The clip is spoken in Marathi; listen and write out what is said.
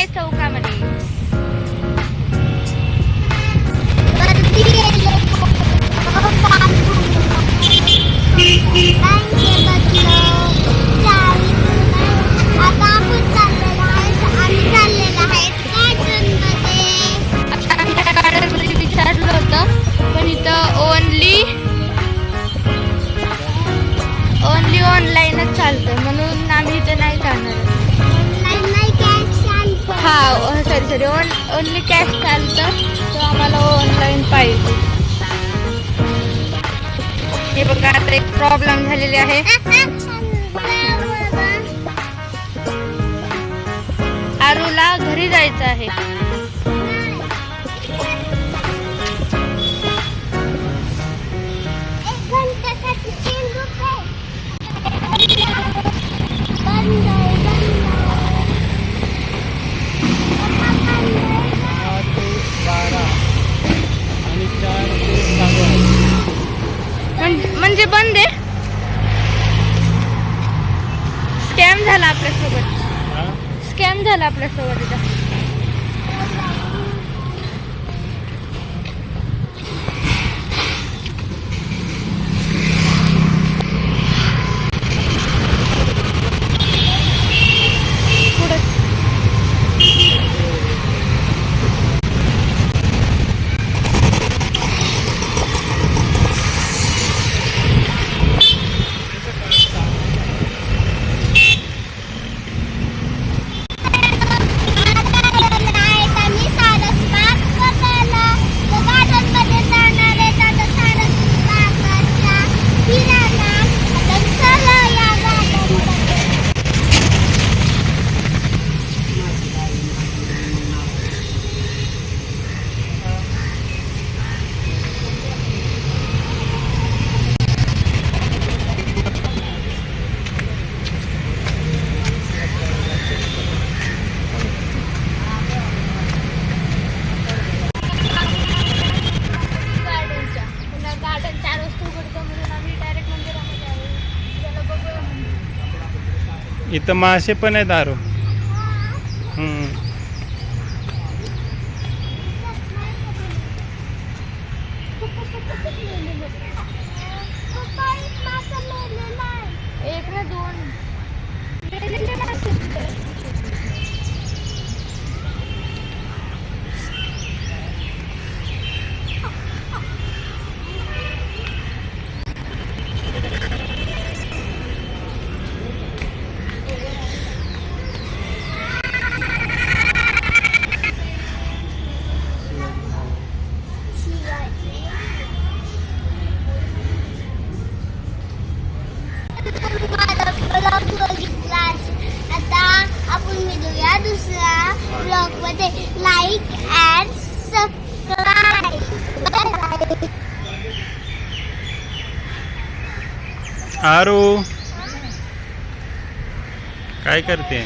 Ernesto Comedy. घरी ऑन ओनली कॅश चालतं तो आम्हाला ऑनलाईन पाहिजे. हे बघा आता एक प्रॉब्लेम झालेली आहे. झाला आपल्यासोबत. स्कॅम झाला आपल्यासोबत इथं इथं मासे पण आहे दारू. आपण मिळूया दुसऱ्या ब्लॉगमध्ये लाईक अँड सबस्क्राईब आरू काय करते?